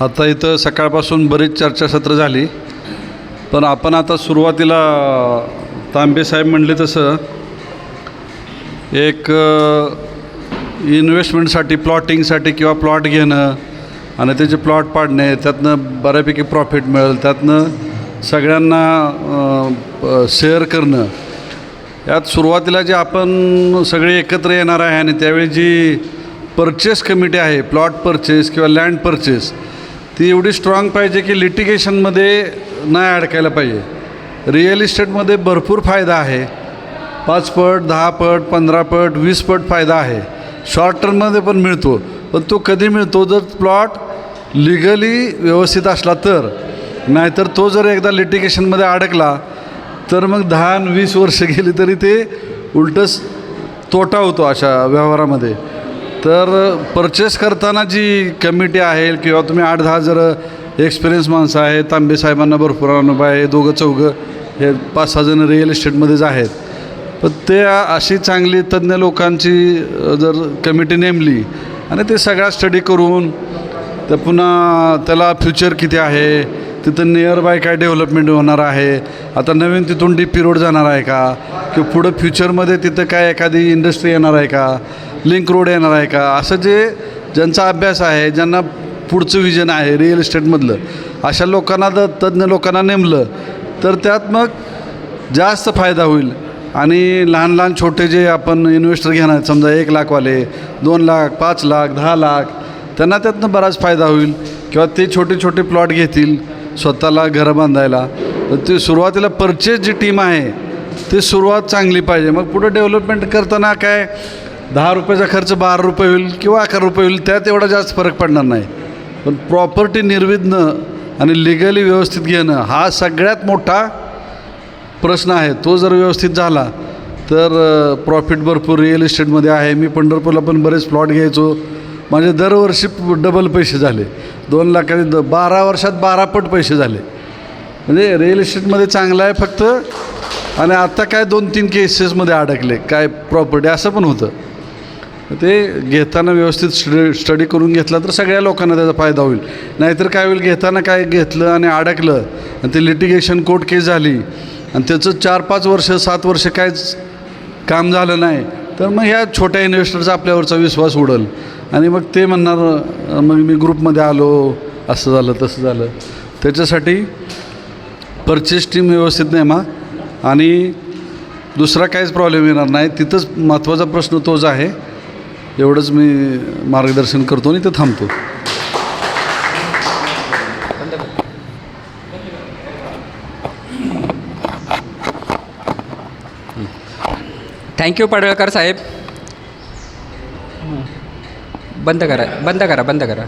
आता इथं सकाळपासून बरीच चर्चासत्र झाली. पण आपण आता सुरुवातीला तांबे साहेब म्हणले तसं एक इन्व्हेस्टमेंटसाठी प्लॉटिंगसाठी किंवा प्लॉट घेणं आणि त्याचे प्लॉट पाडणे त्यातनं बऱ्यापैकी प्रॉफिट मिळेल त्यातनं सगळ्यांना शेअर करणं. यात सुरुवातीला जे आपण सगळे एकत्र येणार आहे आणि त्यावेळी जी परचेस कमिटी आहे प्लॉट परचेस किंवा लँड परचेस ती एवढी स्ट्रॉंग पाहिजे की लिटिगेशनमध्ये नाही अडकायला पाहिजे. रिअल इस्टेटमध्ये भरपूर फायदा आहे. पाच पट दहा पट पंधरा पट वीस पट फायदा आहे. शॉर्ट टर्ममध्ये पण मिळतो. पण तो कधी मिळतो? जर प्लॉट लिगली व्यवस्थित असला तर. नाहीतर तो जर एकदा लिटिगेशनमध्ये अडकला तर मग दहा आणि वीस वर्ष गेली तरी ते उलटंच तोटा होतो अशा व्यवहारामध्ये. तर परचेस करताना जी कमिटी आहे किंवा तुम्ही आठ दहा जर एक्सपिरियन्स माणसं आहे तांबे साहेबांना भरपूर अनुभव आहे दोघं चौघं हे पाच सहा जण रिअल इस्टेटमध्येच आहेत. पण ते अशी चांगली तज्ज्ञ लोकांची जर कमिटी नेमली आणि ते सगळा स्टडी करून तर पुन्हा त्याला फ्युचर किती आहे तिथं नियर बाय काय डेव्हलपमेंट होणार आहे आता नवीन तिथून डी पी रोड जाणार आहे का किंवा पुढं फ्युचरमध्ये तिथं काय एखादी इंडस्ट्री येणार आहे का लिंक रोड येणार आहे का? असं जे ज्यांचा अभ्यास आहे ज्यांना पुढचं विजन आहे रिअल इस्टेटमधलं अशा लोकांना जर तज्ज्ञ लोकांना नेमलं तर त्यात मग जास्त फायदा होईल. आणि लहान लहान छोटे जे आपण इन्व्हेस्टर घेणार समजा एक लाखवाले दोन लाख पाच लाख दहा लाख त्यांना त्यातनं बराच फायदा होईल. किंवा ते छोटे छोटे प्लॉट घेतील स्वतःला घरं बांधायला. तर ते सुरुवातीला परचेस जी टीम आहे ती सुरुवात चांगली पाहिजे. मग पुढं डेव्हलपमेंट करताना काय दहा रुपयाचा खर्च बारा रुपये होईल किंवा अकरा रुपये होईल त्यात एवढा जास्त फरक पडणार नाही. पण प्रॉपर्टी निर्विघ्न आणि लिगली व्यवस्थित घेणं हा सगळ्यात मोठा प्रश्न आहे. तो जर व्यवस्थित झाला तर प्रॉफिट भरपूर रिअल इस्टेटमध्ये आहे. मी पंढरपूरला पण बरेच प्लॉट घ्यायचो. माझे दरवर्षी डबल पैसे झाले. दोन लाखाचे द बारा वर्षात बारा पट पैसे झाले. म्हणजे रिअल इस्टेटमध्ये चांगलं आहे फक्त आणि आता काय दोन तीन केसेसमध्ये अडकले. काय प्रॉपर्टी असं पण होतं. ते घेताना व्यवस्थित स्टडी स्टडी करून घेतला तर सगळ्या लोकांना त्याचा फायदा होईल. नाहीतर काय होईल घेताना काय घेतलं आणि अडकलं आणि ते लिटिगेशन कोर्ट केस झाली आणि त्याचं चार पाच वर्ष सात वर्ष काहीच काम झालं नाही तर मग ह्या छोट्या इन्व्हेस्टरचा आपल्यावरचा विश्वास उडल. आणि मग ते म्हणणार मग मी ग्रुपमध्ये आलो असं झालं तसं झालं. त्याच्यासाठी परचेस टीम व्यवस्थित नेमा आणि दुसरा काहीच प्रॉब्लेम येणार नाही. तिथंच महत्त्वाचा प्रश्न तोच आहे. एवढंच मी मार्गदर्शन करतो आणि ते थांबतो. थँक्यू पडळकर साहेब. बंद करा बंद करा बंद करा.